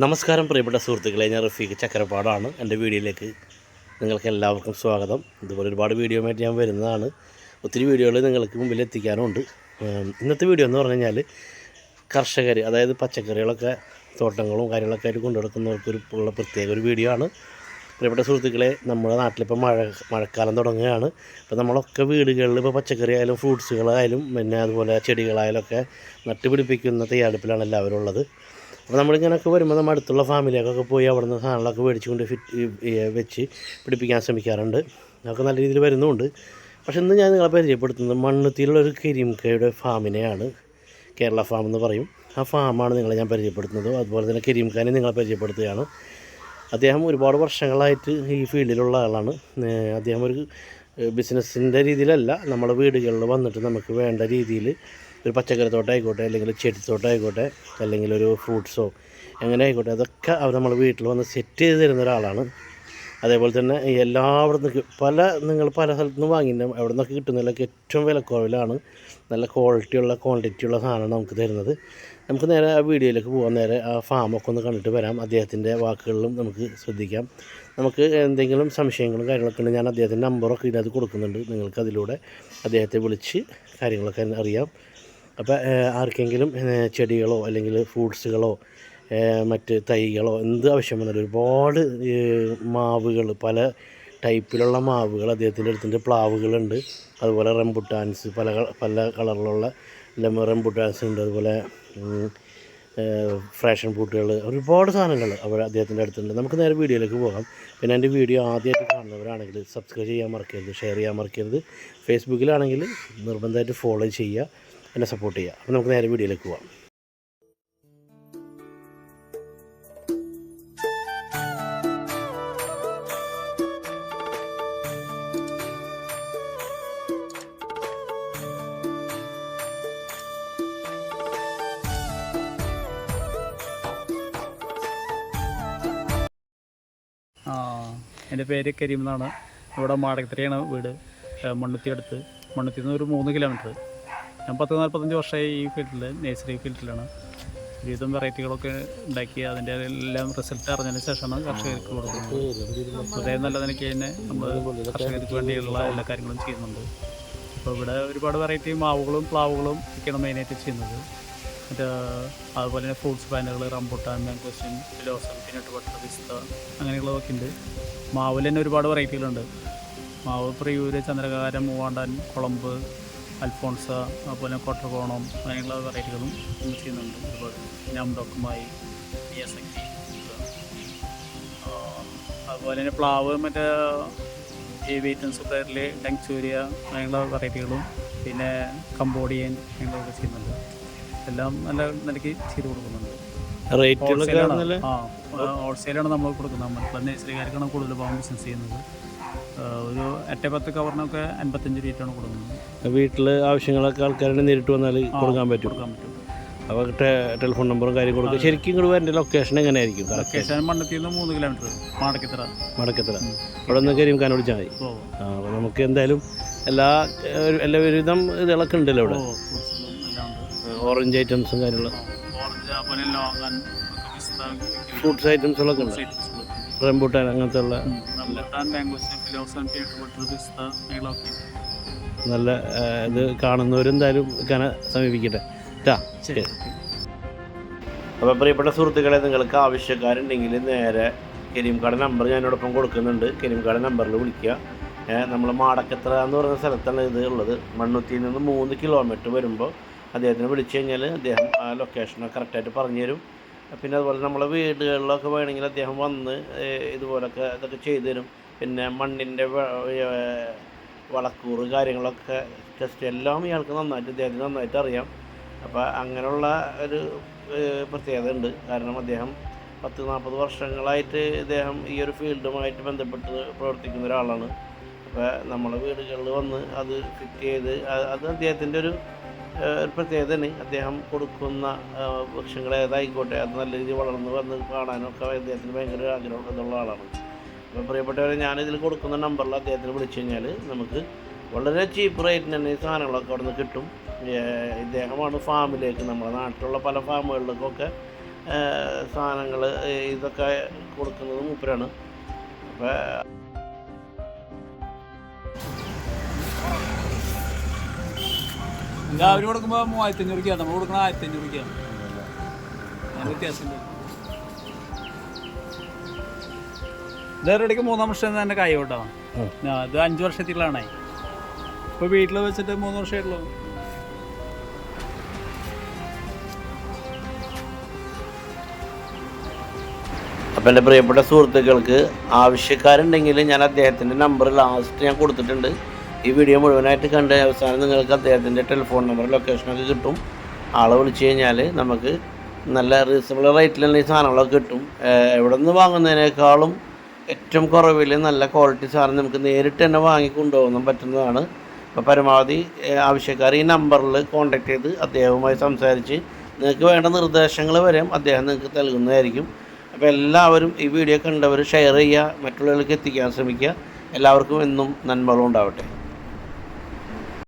നമസ്കാരം പ്രിയപ്പെട്ട സുഹൃത്തുക്കളെ ഞാൻ റഫീഖ് ചക്കരപ്പാടാണ് എന്റെ വീഡിയോയിലേക്ക് നിങ്ങൾക്ക് എല്ലാവർക്കും സ്വാഗതം. ഇതുപോലെ ഒരുപാട് വീഡിയോയുമായിട്ട് ഞാൻ വരുന്നതാണ്. ഒത്തിരി വീഡിയോകൾ നിങ്ങൾക്ക് മുമ്പിൽ എത്തിക്കാനുണ്ട്. ഇന്നത്തെ വീഡിയോ എന്ന് പറഞ്ഞു കഴിഞ്ഞാൽ കർഷകർ അതായത് പച്ചക്കറികളൊക്കെ തോട്ടങ്ങളും കാര്യങ്ങളൊക്കെ ആയിട്ട് കൊണ്ടുനടക്കുന്നവർക്കൊരു ഉള്ള പ്രത്യേക ഒരു വീഡിയോ ആണ്. പ്രിയപ്പെട്ട സുഹൃത്തുക്കളെ നമ്മുടെ നാട്ടിലിപ്പോൾ മഴ മഴക്കാലം തുടങ്ങുകയാണ്. അപ്പോൾ നമ്മളൊക്കെ വീടുകളിൽ ഇപ്പോൾ പച്ചക്കറി ആയാലും ഫ്രൂട്ട്സുകളായാലും പിന്നെ അതുപോലെ ചെടികളായാലും ഒക്കെ നട്ടുപിടിപ്പിക്കുന്ന തയ്യാറെടുപ്പിലാണ് എല്ലാവരും ഉള്ളത്. അപ്പോൾ നമ്മളിങ്ങനെയൊക്കെ വരുമ്പോൾ നമ്മൾ അടുത്തുള്ള ഫാമിലിയൊക്കെ പോയി അവിടെ നിന്ന് സാധനങ്ങളൊക്കെ മേടിച്ചുകൊണ്ട് ഫിറ്റ് വെച്ച് പിടിപ്പിക്കാൻ ശ്രമിക്കാറുണ്ട്. അതൊക്കെ നല്ല രീതിയിൽ വരുന്നുമുണ്ട് പക്ഷേ ഇന്ന് ഞാൻ നിങ്ങളെ പരിചയപ്പെടുത്തുന്നത് മണ്ണുത്തിയിലുള്ളൊരു കരിംകയുടെ ഫാമിനെയാണ്. കേരള ഫാം എന്ന് പറയും. ആ ഫാമാണ് നിങ്ങളെ ഞാൻ പരിചയപ്പെടുത്തുന്നത്. അതുപോലെ തന്നെ കരീംഖാനെ നിങ്ങളെ പരിചയപ്പെടുത്തുകയാണ്. അദ്ദേഹം ഒരുപാട് വർഷങ്ങളായിട്ട് ഈ ഫീൽഡിലുള്ള ആളാണ്. അദ്ദേഹം ഒരു ബിസിനസ്സിന്റെ രീതിയിലല്ല. നമ്മുടെ വീടുകളിൽ വന്നിട്ട് നമുക്ക് വേണ്ട രീതിയിൽ ഒരു പച്ചക്കറി തോട്ടം ആയിക്കോട്ടെ അല്ലെങ്കിൽ ചെടിത്തോട്ടം ആയിക്കോട്ട് അല്ലെങ്കിൽ ഒരു ഫ്രൂട്ട്സോ എങ്ങനെ ആയിക്കോട്ടെ. അതൊക്കെ അവർ നമ്മൾ വീട്ടിൽ വന്ന് സെറ്റ് ചെയ്ത് തരുന്ന ഒരാളാണ്. അതേപോലെ തന്നെ എല്ലാവിടുന്ന് പല നിങ്ങൾ പല സ്ഥലത്തു നിന്ന് വാങ്ങിയിട്ട് എവിടെ നിന്നൊക്കെ കിട്ടുന്നതിലൊക്കെ ഏറ്റവും വിലക്കുറവിലാണ്. നല്ല ക്വാളിറ്റിയുള്ള ക്വാണ്ടിറ്റിയുള്ള സാധനമാണ് നമുക്ക് തരുന്നത്. നമുക്ക് നേരെ ആ വീഡിയോയിലേക്ക് പോകാൻ നേരെ ആ ഫാമൊക്കെ ഒന്ന് കണ്ടിട്ട് വരാം. അദ്ദേഹത്തിന്റെ വാക്കുകളിലും നമുക്ക് ശ്രദ്ധിക്കാം. നമുക്ക് എന്തെങ്കിലും സംശയങ്ങളും കാര്യങ്ങളൊക്കെ ഉണ്ടെങ്കിൽ ഞാൻ അദ്ദേഹത്തിന്റെ നമ്പറൊക്കെ ഇതിനകത്ത് കൊടുക്കുന്നുണ്ട്. നിങ്ങൾക്ക് അതിലൂടെ അദ്ദേഹത്തെ വിളിച്ച് കാര്യങ്ങളൊക്കെ അറിയാം. അപ്പോൾ ആർക്കെങ്കിലും ചെടികളോ അല്ലെങ്കിൽ ഫ്രൂട്ട്സുകളോ മറ്റ് തൈകളോ എന്ത് ആവശ്യം വന്നാലും ഒരുപാട് മാവുകൾ പല ടൈപ്പിലുള്ള മാവുകൾ അദ്ദേഹത്തിന്റെ അടുത്തിന്റെ പ്ലാവുകളുണ്ട്. അതുപോലെ റംബുട്ടാൻസ് പല പല കളറിലുള്ള റംബുട്ടാൻസ് ഉണ്ട്. അതുപോലെ ഫ്രാഷൻ ഫ്രൂട്ടുകൾ ഒരുപാട് സാധനങ്ങൾ അവർ അദ്ദേഹത്തിന്റെ അടുത്തുണ്ട്. നമുക്ക് നേരെ വീഡിയോയിലേക്ക് പോകാം. പിന്നെ എന്റെ വീഡിയോ ആദ്യമായിട്ട് കാണുന്നവരാണെങ്കിൽ സബ്സ്ക്രൈബ് ചെയ്യാൻ മറക്കരുത് ഷെയർ ചെയ്യാൻ മറക്കരുത്. ഫേസ്ബുക്കിലാണെങ്കിൽ നിർബന്ധമായിട്ട് ഫോളോ ചെയ്യുക. എന്നെ സപ്പോർട്ട് ചെയ്യുക. അപ്പോൾ നമുക്ക് നേരെ വീഡിയോയിലേക്ക് പോവാം. എന്റെ പേര് കരീം എന്നാണ്. ഇവിടെ മാടക്കത്തിരിയാണ് വീട്. മണ്ണുത്തി അടുത്ത് മണ്ണുത്തിന്ന് ഒരു മൂന്ന് കിലോമീറ്റർ ഞാൻ പത്ത് നാൽപ്പത്തഞ്ച് വർഷമായി ഈ ഫീൽഡിൽ നേഴ്സറി ഫീൽഡിലാണ്. വിവിധം വെറൈറ്റികളൊക്കെ ഉണ്ടാക്കി അതിന്റെ എല്ലാം റിസൾട്ട് അറിഞ്ഞതിന് ശേഷമാണ് കർഷകർക്ക് കൊടുക്കുന്നത്. അതേ നല്ല നിലയ്ക്ക് തന്നെ നമ്മൾ കർഷകർക്ക് വേണ്ടിയുള്ള എല്ലാ കാര്യങ്ങളും ചെയ്യുന്നുണ്ട്. അപ്പോൾ ഇവിടെ ഒരുപാട് വെറൈറ്റി മാവുകളും പ്ലാവുകളും ഒക്കെയാണ് മെയിനായിട്ട് ചെയ്യുന്നത്. മറ്റേ അതുപോലെ തന്നെ ഫ്രൂട്ട്സ് പാനുകൾ റംബൂട്ടാൻ മാംഗോസിൻ ലോസൺ പീനട്ട് ബട്ടർ പിസ്ത അങ്ങനെയുള്ളതൊക്കെ ഉണ്ട്. മാവിൽ തന്നെ ഒരുപാട് വെറൈറ്റികളുണ്ട്. മാവ് പ്രിയൂര് ചന്ദ്രകാരം മൂവാണ്ടാൻ കുളമ്പ് അൽഫോൺസ അതുപോലെ കോട്ടർകോണം അങ്ങനെയുള്ള വെറൈറ്റികളും യൂസ് ചെയ്യുന്നുണ്ട്. ഒരുപാട് ഞംഡോക്കുമായി ശക്തി അതുപോലെ തന്നെ പ്ലാവ് മറ്റേ ഈ വെയിറ്റൻ സുപ്പറിൽ ഡങ്ചൂരിയ അങ്ങനെയുള്ള വെറൈറ്റികളും പിന്നെ കംബോഡിയൻ അങ്ങനെയുള്ളതൊക്കെ ചെയ്യുന്നുണ്ട്. എല്ലാം നല്ല നിലയ്ക്ക് ചെയ്ത് കൊടുക്കുന്നുണ്ട്. റേറ്റുകളൊക്കെ ഹോൾസെയിലാണ് ആ ഹോൾസെയിലാണ് നമ്മൾ കൊടുക്കുന്നത്. മറ്റുള്ള നേഴ്സറിക്കാർക്കാണ് കൂടുതൽ പാവം ബിസിനസ് ചെയ്യുന്നത്. ഒരു എട്ട് പത്ത് കവറിനൊക്കെ അൻപത്തഞ്ച് രൂപയാണ് കൊടുക്കുന്നത്. വീട്ടിൽ ആവശ്യങ്ങളൊക്കെ ആൾക്കാരുടെ നേരിട്ട് വന്നാൽ കൊടുക്കാൻ പറ്റും. കൊടുക്കാൻ പറ്റും. അപ്പോൾ ടെലിഫോൺ നമ്പറും കാര്യം കൊടുക്കും ശരിക്കും ഇങ്ങോട്ട് വരേണ്ട ലൊക്കേഷൻ എങ്ങനെയായിരിക്കും? ലൊക്കേഷൻ മണ്ണത്തിൽ നിന്ന് മൂന്ന് കിലോമീറ്റർ മടക്കത്തറ മടക്കത്തറ അവിടെ നിന്ന് കരീം കാനം വിളിച്ചാൽ മതി ആ അപ്പോൾ നമുക്ക് എന്തായാലും എല്ലാ എല്ലാവിധം ഇതുകളൊക്കെ ഉണ്ടല്ലോ ഇവിടെ. ഓറഞ്ച് ഐറ്റംസും കാര്യങ്ങളും ഫ്രൂട്ട്സ് ഐറ്റംസുകളൊക്കെ ഉണ്ട്. റംബൂട്ടാൻ അങ്ങനത്തെ ഉള്ള നല്ല ഇത് കാണുന്നവരെന്തായാലും കന സമീപിക്കട്ടെ. ട്ടാ ശരി. അപ്പോൾ പ്രിയപ്പെട്ട സുഹൃത്തുക്കളെ നിങ്ങൾക്ക് ആവശ്യക്കാരുണ്ടെങ്കിൽ നേരെ കരീംകാട് നമ്പർ ഞാനോടൊപ്പം കൊടുക്കുന്നുണ്ട്. കരീംകാട് നമ്പറിൽ വിളിക്കുക. നമ്മൾ മാടക്കത്ര എന്ന് പറയുന്ന സ്ഥലത്താണ് ഇത് ഉള്ളത്. മണ്ണുത്തിയിൽ നിന്ന് മൂന്ന് കിലോമീറ്റർ വരുമ്പോൾ അദ്ദേഹത്തിനെ വിളിച്ചു കഴിഞ്ഞാൽ അദ്ദേഹം ആ ലൊക്കേഷനൊക്കെ കറക്റ്റായിട്ട് പറഞ്ഞു തരും പിന്നെ അതുപോലെ നമ്മളെ വീടുകളിലൊക്കെ വേണമെങ്കിൽ അദ്ദേഹം വന്ന് ഇതുപോലൊക്കെ ഇതൊക്കെ ചെയ്തു തരും. പിന്നെ മണ്ണിന്റെ വളക്കൂറ് കാര്യങ്ങളൊക്കെ ടെസ്റ്റ് എല്ലാം ഇയാൾക്ക് നന്നായിട്ട് ഇദ്ദേഹത്തിന് നന്നായിട്ട് അറിയാം. അപ്പോൾ അങ്ങനെയുള്ള ഒരു പ്രത്യേകത ഉണ്ട്. കാരണം അദ്ദേഹം പത്ത് നാൽപ്പത് വർഷങ്ങളായിട്ട് ഇദ്ദേഹം ഈ ഒരു ഫീൽഡുമായിട്ട് ബന്ധപ്പെട്ട് പ്രവർത്തിക്കുന്ന ഒരാളാണ്. നമ്മളെ വീടുകളിൽ വന്ന് അത് ഫിറ്റ് ചെയ്ത് അത് അദ്ദേഹത്തിന്റെ ഒരു പ്രത്യേകതയാണ്. അദ്ദേഹം കൊടുക്കുന്ന വൃക്ഷങ്ങൾ ഏതായിക്കോട്ടെ അത് നല്ല രീതിയിൽ വളർന്ന് വന്ന് കാണാനൊക്കെ അദ്ദേഹത്തിന് ഭയങ്കര ആഗ്രഹം എന്നുള്ള ആളാണ്. അപ്പോൾ പ്രിയപ്പെട്ടവരെ ഞാനിതിൽ കൊടുക്കുന്ന നമ്പറിൽ അദ്ദേഹത്തിന് വിളിച്ചു കഴിഞ്ഞാൽ നമുക്ക് വളരെ ചീപ്പ് റേറ്റിന് തന്നെ ഈ സാധനങ്ങളൊക്കെ അവിടെ നിന്ന് കിട്ടും ഇദ്ദേഹമാണ് ഫാമിലേക്ക് നമ്മുടെ നാട്ടിലുള്ള പല ഫാമുകളിലേക്കൊക്കെ സാധനങ്ങൾ ഇതൊക്കെ കൊടുക്കുന്നത് മൂപ്പരാണ്. അപ്പോൾ അവർ കൊടുക്കുമ്പോൾ മൂവായിരത്തി അഞ്ഞൂറ് രൂപ നമ്മൾ കൊടുക്കണ ആയിരത്തി അഞ്ഞൂറ് രൂപ വ്യത്യാസം വ്യത്യാസമുണ്ട് ഇതേറെടിക്ക് മൂന്നാം വർഷം തന്നെ കായ കേട്ടോ ഉം. ഇത് അഞ്ച് വർഷത്തിലാണേ. ഇപ്പോൾ വീട്ടിൽ വെച്ചിട്ട് മൂന്ന് വർഷമായിട്ടുള്ളൂ. അപ്പോൾ എന്റെ പ്രിയപ്പെട്ട സുഹൃത്തുക്കൾക്ക് ആവശ്യക്കാരുണ്ടെങ്കിൽ ഞാൻ അദ്ദേഹത്തിന്റെ നമ്പർ ലാസ്റ്റ് ഞാൻ കൊടുത്തിട്ടുണ്ട്. ഈ വീഡിയോ മുഴുവനായിട്ട് കണ്ട് അവസാനം നിങ്ങൾക്ക് അദ്ദേഹത്തിന്റെ ടെലിഫോൺ നമ്പർ ലൊക്കേഷനൊക്കെ കിട്ടും. ആളെ വിളിച്ചു കഴിഞ്ഞാൽ നമുക്ക് നല്ല റീസണബിൾ റേറ്റിൽ തന്നെ ഈ സാധനങ്ങളൊക്കെ കിട്ടും. എവിടെ നിന്ന് വാങ്ങുന്നതിനേക്കാളും ഏറ്റവും കുറവിൽ നല്ല ക്വാളിറ്റി സാധനം നമുക്ക് നേരിട്ട് തന്നെ വാങ്ങി കൊണ്ടുപോകാൻ പറ്റുന്നതാണ്. അപ്പോൾ പരമാവധി ആവശ്യക്കാർ ഈ നമ്പറിൽ കോൺടാക്ട് ചെയ്ത് അദ്ദേഹവുമായി സംസാരിച്ച് നിങ്ങൾക്ക് വേണ്ട നിർദ്ദേശങ്ങൾ വരെയും അദ്ദേഹം നിങ്ങൾക്ക് നൽകുന്നതായിരിക്കും. അപ്പോൾ എല്ലാവരും ഈ വീഡിയോ കണ്ടവർ ഷെയർ ചെയ്യുക മറ്റുള്ളവർക്ക് എത്തിക്കാൻ ശ്രമിക്കുക. എല്ലാവർക്കും എന്നും നന്മകളും ഉണ്ടാവട്ടെ.